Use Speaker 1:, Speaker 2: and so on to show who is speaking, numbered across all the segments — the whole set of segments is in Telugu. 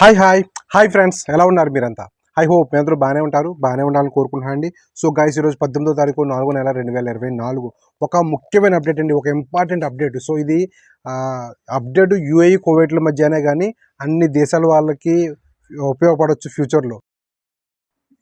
Speaker 1: హాయ్ హాయ్ హాయ్ ఫ్రెండ్స్ ఎలా ఉన్నారు మీరంతా? ఐ హోప్ మీ అందరూ బాగానే ఉంటారు బాగానే ఉండాలని కోరుకుంటున్నాను అండి. సో గైస్ ఈరోజు పద్దెనిమిదో తారీఖు నాలుగో నెల రెండు వేల ఇరవై నాలుగు. ఒక ముఖ్యమైన అప్డేట్ అండి ఒక ఇంపార్టెంట్ అప్డేట్ సో ఇది అప్డేట్ యూఏఈ కోవిడ్ల మధ్యనే కానీ అన్ని దేశాల వాళ్ళకి ఉపయోగపడవచ్చు ఫ్యూచర్లో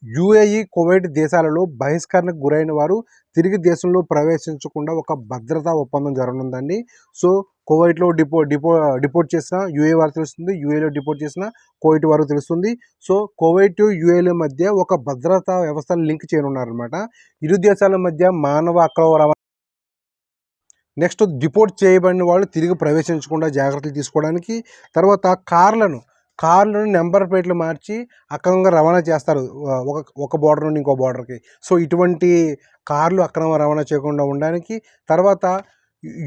Speaker 1: యుఏఈ కువైట్ దేశాలలో బహిష్కరణకు గురైన వారు తిరిగి దేశంలో ప్రవేశించకుండా ఒక భద్రతా ఒప్పందం జరగనుందండి. సో కువైట్లో డిపో డిపో డిపోర్ట్ చేసిన యూఏ వారు తెలుస్తుంది యూఏలో డిపోర్ట్ చేసిన కువైట్ వారు తెలుస్తుంది. సో కువైట్ యూఏల మధ్య ఒక భద్రతా వ్యవస్థను లింక్ చేయనున్నారనమాట ఇరు దేశాల మధ్య మానవ అక్రమ రవాణా నెక్స్ట్ డిపోర్ట్ చేయబడిన వాళ్ళు తిరిగి ప్రవేశించకుండా జాగ్రత్తలు తీసుకోవడానికి తర్వాత కార్లను కార్లను నెంబర్ ప్లేట్లు మార్చి అక్రమంగా రవాణా చేస్తారు ఒక ఒక బార్డర్ నుండి ఇంకో బార్డర్కి. సో ఇటువంటి కార్లు అక్రమ రవాణా చేయకుండా ఉండడానికి తర్వాత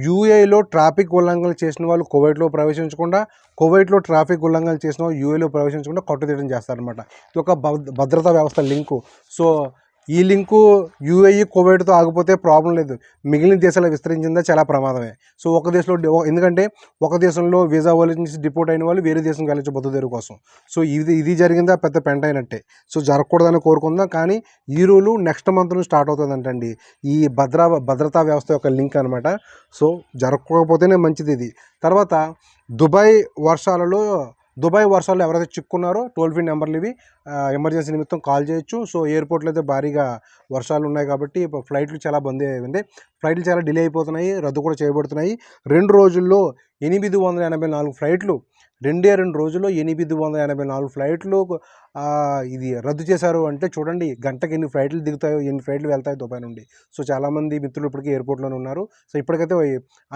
Speaker 1: యూఏలో ట్రాఫిక్ ఉల్లంఘనలు చేసిన వాళ్ళు కువైట్లో ప్రవేశించకుండా కువైట్లో ట్రాఫిక్ ఉల్లంఘనలు చేసిన వాళ్ళు యూఏలో ప్రవేశించకుండా కట్టుదిట్టం చేస్తారనమాట ఇది ఒక భద్ర- భద్రతా వ్యవస్థ లింకు. సో ఈ లింకు యూఏఈ కోవిడ్తో ఆగిపోతే ప్రాబ్లం లేదు. మిగిలిన దేశాలు విస్తరించిందా చాలా ప్రమాదమే. సో ఒక దేశంలో ఎందుకంటే ఒక దేశంలో వీసా వాళ్ళ నుంచి డిపోర్ట్ అయిన వాళ్ళు వేరే దేశం వెళ్ళచ్చు బతుకు కోసం. సో ఇది ఇది జరిగిందా? పెద్ద పెంట అయినట్టే. సో జరగకూడదని కోరుకుందాం. కానీ ఈ రూలు నెక్స్ట్ మంత్ నుంచి స్టార్ట్ అవుతుందంటండి. ఈ భద్ర భద్రతా వ్యవస్థ యొక్క లింక్ అనమాట సో జరగకపోతేనే మంచిది ఇది. తర్వాత దుబాయ్ వర్షాలలో దుబాయ్ వర్షాలు ఎవరైతే చిక్కున్నారో టోల్ ఫ్రీ నెంబర్లు ఇవి ఎమర్జెన్సీ నిమిత్తం కాల్ చేయొచ్చు. సో ఎయిర్పోర్ట్లో అయితే భారీగా వర్షాలు ఉన్నాయి కాబట్టి ఫ్లైట్లు చాలా బంద్ అయ్యింది ఫ్లైట్లు చాలా డిలే అయిపోతున్నాయి రద్దు కూడా చేయబడుతున్నాయి. రెండు రోజుల్లో ఎనిమిది వందల ఎనభై నాలుగు ఫ్లైట్లు రెండే రెండు రోజుల్లో ఎనిమిది వందల ఎనభై నాలుగు ఫ్లైట్లు ఇది రద్దు చేశారు అంటే చూడండి గంటకి ఎన్ని ఫ్లైట్లు దిగుతాయో ఎన్ని ఫ్లైట్లు వెళ్తాయో దుబాయ్ నుండి. సో చాలామంది మిత్రులు ఇప్పటికీ ఎయిర్పోర్ట్లోనే ఉన్నారు. సో ఇప్పటికైతే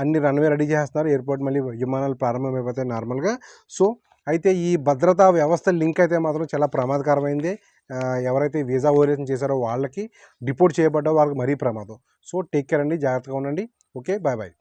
Speaker 1: అన్ని రన్వే రెడీ చేస్తున్నారు. ఎయిర్పోర్ట్ మళ్ళీ విమానాలు ప్రారంభమైపోతాయి నార్మల్గా. సో అయితే ఈ భద్రతా వ్యవస్థ లింక్ అయితే మాత్రం చాలా ప్రమాదకరమైంది. ఎవరైతే వీసా ఓరియేషన్ చేశారో వాళ్ళకి డిపోర్ట్ చేయబడ్డా వాళ్ళకి మరీ ప్రమాదం. సో టేక్ కేర్ అండి. జాగ్రత్తగా ఉండండి. Okay bye bye.